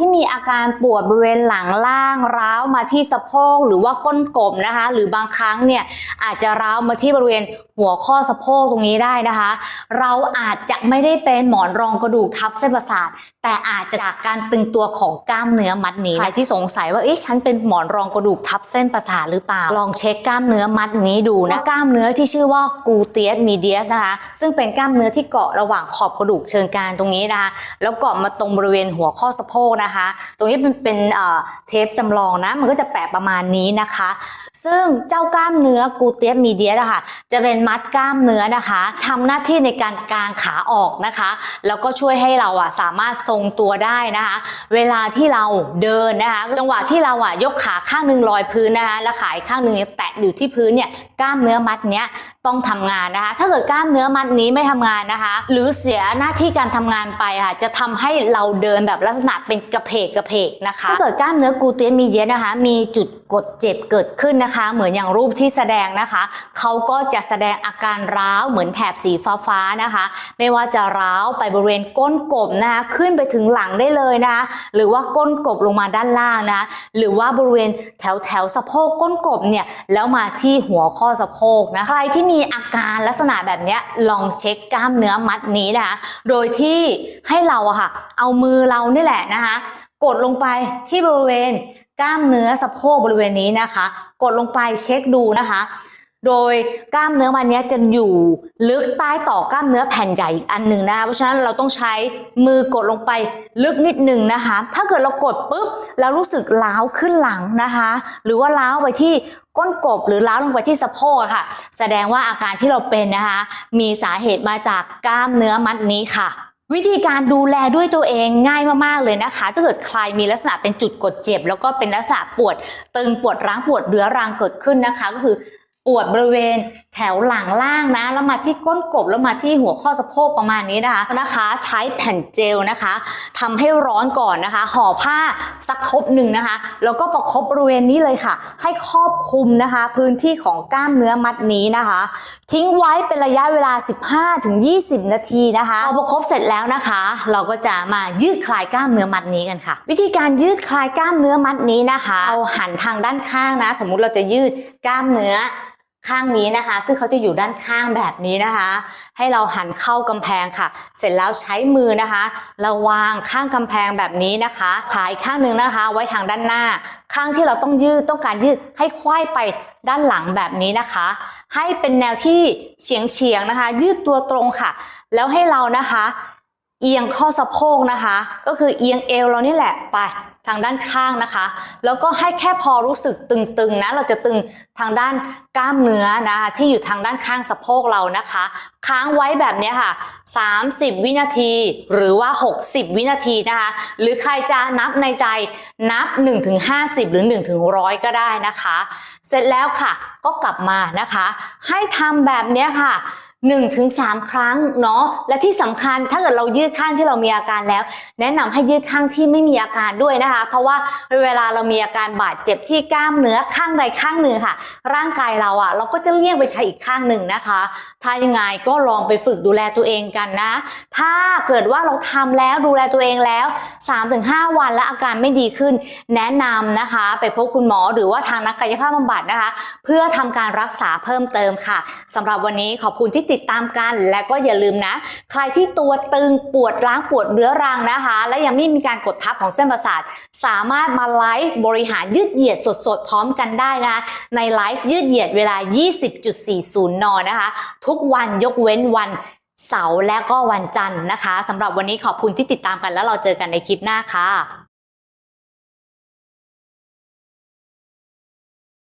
ที่มีอาการปวดบริเวณหลังล่างร้าวมาที่สะโพกหรือว่าก้นกบนะคะ หรือบางครั้งเนี่ยอาจจะร้าวมาที่บริเวณหัวข้อสะโพกตรงนี้ได้นะคะ เราอาจจะไม่ได้เป็นหมอนรองกระดูกทับเส้นประสาทแต่อาจจะจากการตึงตัวของกล้ามเนื้อมัดนี้ใครที่สงสัยว่าเอ๊ะฉันเป็นหมอนรองกระดูกทับเส้นประสาทหรือเปล่า ลองเช็คกล้ามเนื้อมัดนี้ดูนะกล้ามเนื้อที่ชื่อว่ากูเตียสมีเดียสนะคะซึ่งเป็นกล้ามเนื้อที่เกาะระหว่างขอบกระดูกเชิงกรานตรงนี้นะคะแล้วเกาะมาตรงบริเวณหัวข้อสะโพกนะคะ ตรงนี้เป็นเป็นเอ่อเทปจำลองนะมันก็จะแปะประมาณนี้นะคะ ซึ่งเจ้ากล้ามเนื้อกูเตียมีเดียนะคะจะเป็นมัดกล้ามเนื้อนะคะทำหน้าที่ในการกางขาออกนะคะ แล้วก็ช่วยให้เราอะสามารถทรงตัวได้นะคะ เวลาที่เราเดินนะคะ จังหวะที่เราอะยกขาข้างหนึ่งลอยพื้นนะคะ แล้วขาข้างหนึ่งยังแตะอยู่ที่พื้นเนี่ยกล้ามเนื้อมัดเนี้ยต้องทำงานนะคะ ถ้าเกิดกล้ามเนื้อมัดนี้ไม่ทำงานนะคะ หรือเสียหน้าที่การทำงานไปค่ะจะทำให้เราเดินแบบลักษณะเป็นกระเพกกระเพกนะคะถ้าเกิดกล้ามเนื้อกูเตียมีเดียนะคะ มีจุด กดเจ็บเกิดขึ้นนะคะ เหมือนอย่างรูปที่แสดงนะคะเขาก็จะแสดงอาการร้าวเหมือนแถบสีฟ้าๆนะคะ ไม่ว่าจะร้าวไปบริเวณก้นกบนะคะขึ้นไปถึงหลังได้เลยนะคะหรือว่าก้นกบลงมาด้านล่างนะะหรือว่าบริเวณแถวแถวสะโพกก้นกบเนี่ยแล้วมาที่หัวข้อสะโพกนะใครที่มีอาการลักษณะแบบนี้ลองเช็คกล้ามเนื้อมัดนี้นะคะโดยที่ให้เราอะค่ะเอามือเรานี่แหละนะคะ กดลงไปที่บริเวณกล้ามเนื้อสะโพกบริเวณนี้นะคะ กดลงไปเช็คดูนะคะ โดยกล้ามเนื้อมันนี้จะอยู่ลึกใต้ต่อกล้ามเนื้อแผ่นใหญ่อีกอันหนึ่งนะคะเพราะฉะนั้นเราต้องใช้มือกดลงไปลึกนิดหนึ่งนะคะ ถ้าเกิดเรากดปุ๊บแล้วรู้สึกล้าวขึ้นหลังนะคะ หรือว่าล้าวไปที่ก้นกบหรือล้าวลงไปที่สะโพกค่ะ แสดงว่าอาการที่เราเป็นนะคะ มีสาเหตุมาจากกล้ามเนื้อมัดนี้ค่ะ วิธีการดูแลด้วยตัวเองง่ายมากๆเลยนะคะถ้าเกิดใครมีลักษณะเป็นจุดกดเจ็บ แล้วก็เป็นลักษณะปวดตึงปวดร้างปวดเรื้อรังเกิดขึ้นนะคะ ก็คือปวดบริเวณแถวหลังล่างนะ แล้วมาที่ก้นกบแล้วมาที่หัวข้อสะโพกประมาณนี้นะคะนะคะ ใช้แผ่นเจลนะคะทำให้ร้อนก่อนนะคะ ห่อผ้าสักทบหนึ่งนะคะ แล้วก็ประคบบริเวณนี้เลยค่ะ ให้ครอบคลุมนะคะ พื้นที่ของกล้ามเนื้อมัดนี้นะคะ ทิ้งไว้เป็นระยะเวลา 15-20 นาทีนะคะพอประคบเสร็จแล้วนะคะ เราก็จะมายืดคลายกล้ามเนื้อมัดนี้กันค่ะ วิธีการยืดคลายกล้ามเนื้อมัดนี้นะคะ เอาหันทางด้านข้างนะ สมมุติเราจะยืดกล้ามเนื้อ ข้างนี้นะคะ ซึ่งเขาจะอยู่ด้านข้างแบบนี้นะคะ ให้เราหันเข้ากำแพงค่ะ เสร็จแล้วใช้มือนะคะระวางข้างกำแพงแบบนี้นะคะขาอีกข้างหนึ่งนะคะ ไว้ทางด้านหน้า ข้างที่เราต้องยืดต้องการยืดให้ควายไปด้านหลังแบบนี้นะคะ ให้เป็นแนวที่เฉียงเฉียงนะคะ ยืดตัวตรงค่ะ แล้วให้เรานะคะ เอียงข้อสะโพกนะคะ ก็คือเอียงเอวเรานี่แหละไปทางด้านข้างนะคะ แล้วก็ให้แค่พอรู้สึกตึงๆนะเราจะตึงทางด้านกล้ามเนื้อนะคะที่อยู่ทางด้านข้างสะโพกเรานะคะ ค้างไว้แบบนี้ค่ะ 30 วินาทีหรือว่า 60 วินาทีนะคะ หรือใครจะนับในใจนับ 1-50 หรือ 1-100 ก็ได้นะคะ เสร็จแล้วค่ะก็กลับมานะคะ ให้ทำแบบนี้ค่ะ 1-3ถึงครั้งเนาะและที่สำคัญถ้าเกิดเรายืดข้างที่เรามีอาการแล้ว แนะนำให้ยืดข้างที่ไม่มีอาการด้วยนะคะ เพราะว่าเวลาเรามีอาการบาดเจ็บที่กล้ามเนื้อข้างใดข้างหนึ่งค่ะ ร่างกายเราอะ่ะ เราก็จะเลี่ยงไปใช้อีกข้างหนึ่งนะคะ ถ้ายังไงก็ลองไปฝึกดูแลตัวเองกันนะ ถ้าเกิดว่าเราทำแล้วดูแลตัวเองแล้ว 3-5 วันแล้วอาการไม่ดีขึ้น แนะนำนะคะ ไปพบคุณหมอหรือว่าทางนักกายภาพบำบัดนะคะ เพื่อทำการรักษาเพิ่มเติมค่ะสำหรับวันนี้ขอบคุณที่ติดตามกัน และก็อย่าลืมนะ ใครที่ตัวตึงปวดร้างปวดเรื้อรังนะคะ และยังไม่มีการกดทับของเส้นประสาท สามารถมาไลฟ์บริหารยืดเหยียดสดๆ พร้อมกันได้นะในไลฟ์ยืดเหยียดเวลา 20.40 นนะคะ ทุกวันยกเว้นวันเสาร์และก็วันจันทร์นะคะสำหรับวันนี้ขอบคุณที่ติดตามกันแล้วเราเจอกันในคลิปหน้าค่ะ